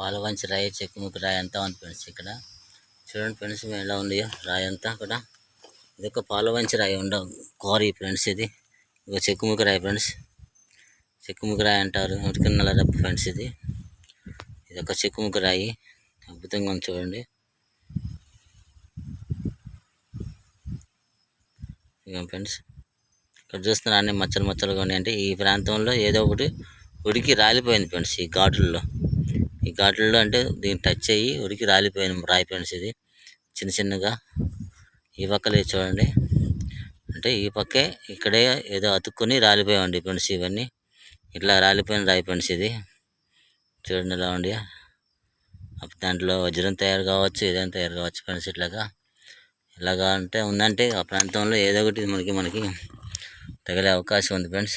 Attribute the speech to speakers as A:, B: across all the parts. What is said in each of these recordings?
A: పాలవంచి రాయి చెక్కుముక్కు రాయి అంతా ఉంది ఫ్రెండ్స్ ఇక్కడ. చూడండి ఫ్రెండ్స్ ఎలా ఉంది రాయి అంతా కూడా. ఇది ఒక పాలవంచి రాయి ఉండ క్వారీ ఫ్రెండ్స్ ఇది. ఒక చెక్కుముక్కు రాయి ఫ్రెండ్స్. చెక్కుముక్కు రాయి అంటారు. ఉడికిన నల్లరప్పు ఫ్రెండ్స్ ఇది. ఇది ఒక చెక్కుముక్కు రాయి. అద్భుతంగా ఉంది చూడండి. ఇక ఫ్రెండ్స్. ఇక్కడ చూస్తున్నా అన్ని మచ్చలు మచ్చలుగా ఉన్నాయంటే ఈ ప్రాంతంలో ఏదో ఒకటి ఉడికి రాలిపోయింది ఫ్రెండ్స్ ఈ ఘాటుల్లో ఈ ఘాట్లలో అంటే దీన్ని టచ్ అయ్యి ఉడికి రాలిపోయిన రాయి ఫ్రెండ్స్ ఇది చిన్న చిన్నగా ఈ పక్కలే చూడండి. అంటే ఈ పక్కే ఇక్కడే ఏదో అతుక్కుని రాలిపోయామండి ఫ్రెండ్స్ ఇవన్నీ. ఇట్లా రాలిపోయిన రాయి ఫ్రెండ్స్ ఇది చూడండి ఎలా ఉండి అప్పుడు దాంట్లో వజ్రం తయారు కావచ్చు ఏదైనా తయారు కావచ్చు ఫ్రెండ్స్ ఇట్లాగా. ఇలాగా అంటే ఉందంటే ఆ ప్రాంతంలో ఏదో ఒకటి మనకి మనకి తగిలే అవకాశం ఉంది ఫ్రెండ్స్.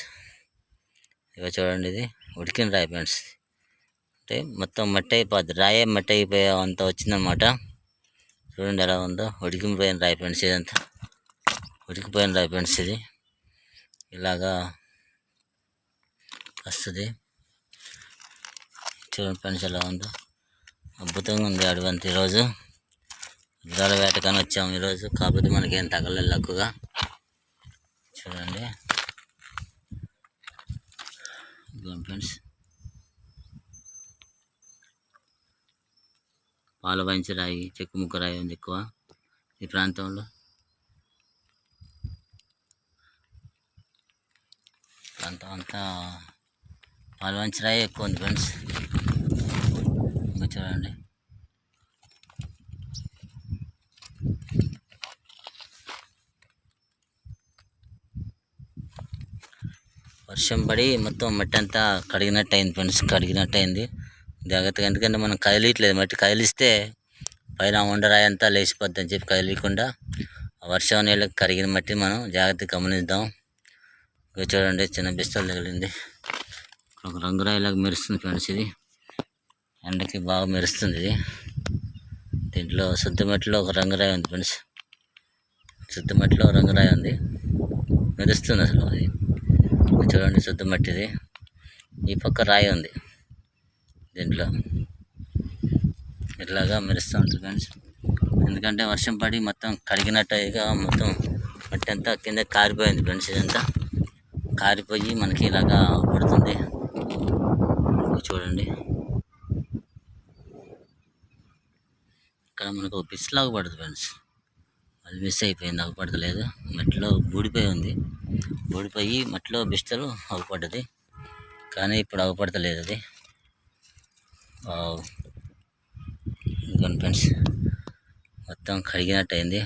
A: ఇక చూడండి ఇది ఉడికిన రాయి ఫ్రెండ్స్. అంటే మొత్తం మట్టి అయిపోద్ది. రాయే మట్టి అయిపోయే అంత వచ్చిందనమాట చూడండి ఎలా ఉందో. ఉడికిపోయిన రాయి ఫ్రెండ్స్ ఇదంతా. ఉడికిపోయిన రాయి ఫ్రెండ్స్ ఇది. ఇలాగా వస్తుంది. చూడండి ఫ్రెండ్స్ ఎలా ఉందో. అద్భుతంగా ఉంది అడవంతా ఈరోజు. గుర్రాల వేటకని వచ్చాము ఈరోజు. కాకపోతే మనకి ఏం తగలేదు ఎక్కువగా చూడండి. ఫ్రెండ్స్. పాలవంచి రాయి చెక్కుముక్క రాయి ఉంది ఎక్కువ ఈ ప్రాంతంలో. ప్రాంతం అంతా పాలవంచి రాయి ఎక్కువ ఉంది ఫ్రెండ్స్. ఇంకా చూడండి. వర్షం పడి మొత్తం మట్టి అంతా కడిగినట్టు అయింది ఫ్రెండ్స్ కడిగినట్టు అయింది జాగ్రత్తగా ఎందుకంటే మనం కదిలియట్లేదు మట్టి కదిలిస్తే పైన ఉండరాయి అంతా లేచిపోద్ది అని చెప్పి కదిలియకుండా వర్షం నీళ్ళకి కరిగిన మట్టి మనం జాగ్రత్తగా గమనిద్దాం. చూడండి చిన్న బిస్తలు తగిలింది. ఒక రంగురాయిలాగా మెరుస్తుంది ఫ్రెండ్స్ ఇది. ఎండకి బాగా మెరుస్తుంది ఇది. దీంట్లో శుద్ధ మట్టిలో ఒక రంగురాయి ఉంది ఫ్రెండ్స్. శుద్ధ మట్టిలో రంగురాయి ఉంది. మెరుస్తుంది అసలు అది చూడండి శుద్ధ మట్టిది ఈ పక్క రాయి ఉంది. దీంట్లో. ఇట్లాగా మెరుస్తూ ఉంటుంది ఫ్రెండ్స్. ఎందుకంటే వర్షం పడి మొత్తం కడిగినట్టయిగా మొత్తం మట్టి అంతా కింద కారిపోయింది ఫ్రెండ్స్ ఇదంతా. కారిపోయి మనకి ఇలాగా పడుతుంది. చూడండి. ఇక్కడ మనకు ఒక లాగా పడుతుంది ఫ్రెండ్స్. అది మిస్ అయిపోయింది అవ్వపడతలేదు మట్టిలో బూడిపోయి ఉంది. బూడిపోయి మట్టిలో బిస్తలు అవ్వపడ్డది కానీ ఇప్పుడు అవ్వపడతలేదు అది. ఇదిగోండి ఫ్రెండ్స్ మొత్తం కడిగినట్టు అయింది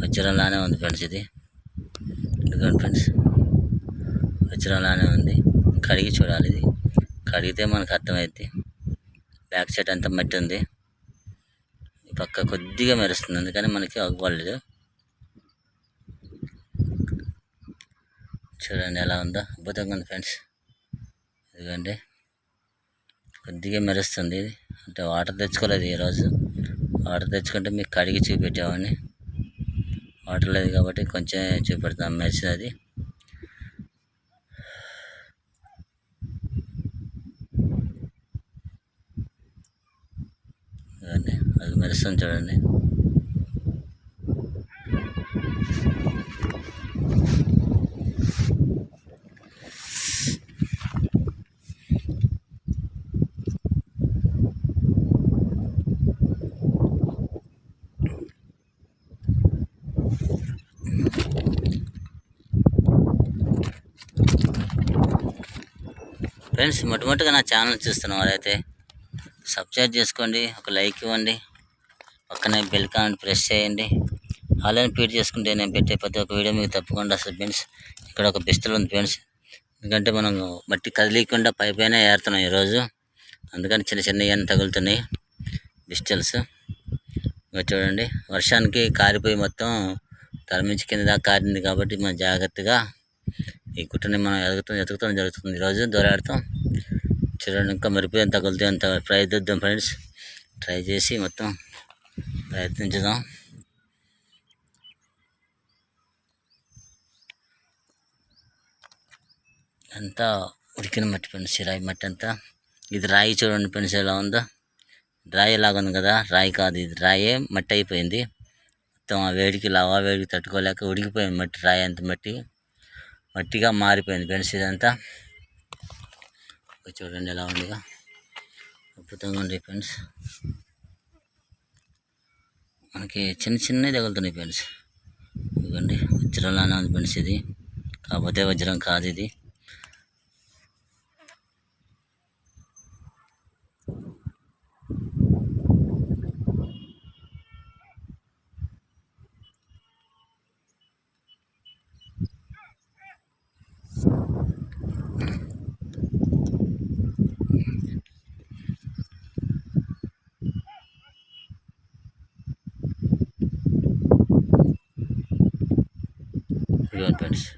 A: వజ్రంలానే ఉంది ఫ్రెండ్స్ ఇది. ఇదిగోండి ఫ్రెండ్స్ వజ్రంలానే ఉంది. కడిగి చూడాలి ఇది. కడిగితే మనకు అర్థమైద్ది. బ్యాక్ సైడ్ అంతా మట్టి ఉంది. ఈ పక్క కొద్దిగా మెరుస్తుంది. అందుకని మనకి అగ్గుపడలేదు చూడండి ఎలా ఉందో. అద్భుతంగా ఉంది ఫ్రెండ్స్. ఎందుకంటే కొద్దిగా మెరుస్తుంది. అంటే వాటర్ తెచ్చుకోలేదు ఈరోజు. వాటర్ తెచ్చుకుంటే మీకు కడిగి చూపెట్టామని. వాటర్ లేదు కాబట్టి కొంచెం చూపెడతాం మెరిసి అది అది మెరుస్తుంది చూడండి. ఫ్రెండ్స్ మొట్టమొదటిగా నా ఛానల్ చూస్తున్న వారైతే సబ్స్క్రైబ్ చేసుకోండి ఒక లైక్ ఇవ్వండి పక్కనే బెల్ కామెంట్ ప్రెస్ చేయండి. ఆన్లైన్ ఫీడ్ చేసుకుంటే నేను పెట్టే ప్రతి ఒక్క వీడియో మీకు తప్పకుండా వస్తుంది ఫ్రెండ్స్. ఇక్కడ ఒక పిస్టల్ ఉంది ఫ్రెండ్స్. ఎందుకంటే మనం మట్టి కదిలీకుండా పై పైన ఏరుతున్నాం ఈరోజు. అందుకని చిన్న చిన్న ఇవన్నీ తగులుతున్నాయి పిస్టల్స్ చూడండి వర్షానికి కారిపోయి మొత్తం తల నుంచి కింద దాకా కారింది కాబట్టి మనం జాగ్రత్తగా ఈ కుట్టని మనం ఎదుగుతాం ఎదుగుతాం జరుగుతుంది. ఈరోజు దూరాడతాం. చూడండి ఇంకా మెరుపు ఎంత కొలితే అంత ప్రయత్నిద్దాం ఫ్రెండ్స్. ట్రై చేసి మొత్తం ప్రయత్నించుదాం. అంతా ఉడికిన మట్టి ఫ్రెండ్స్ రాయి మట్టి అంతా ఇది రాయి చూడండి ఫ్రెండ్స్ ఎలా ఉందో. రాయి లాగా ఉంది కదా? రాయి కాదు ఇది రాయే మట్టి అయిపోయింది. మొత్తం ఆ వేడికి లావా వేడికి తట్టుకోలేక ఉడికిపోయింది మట్టి రాయి అంత మట్టి. మట్టిగా మారిపోయింది ఫ్రెండ్స్ ఇదంతా. చూడండి ఎలా ఉందిగా. అద్భుతంగా ఉంది ఫ్రెండ్స్. మనకి చిన్న చిన్నవి తగులుతున్నాయి ఫ్రెండ్స్. ఇవ్వండి వజ్రంలానే ఉంది ఫ్రెండ్స్ ఇది. కాకపోతే వజ్రం కాదు ఇది. everyone friends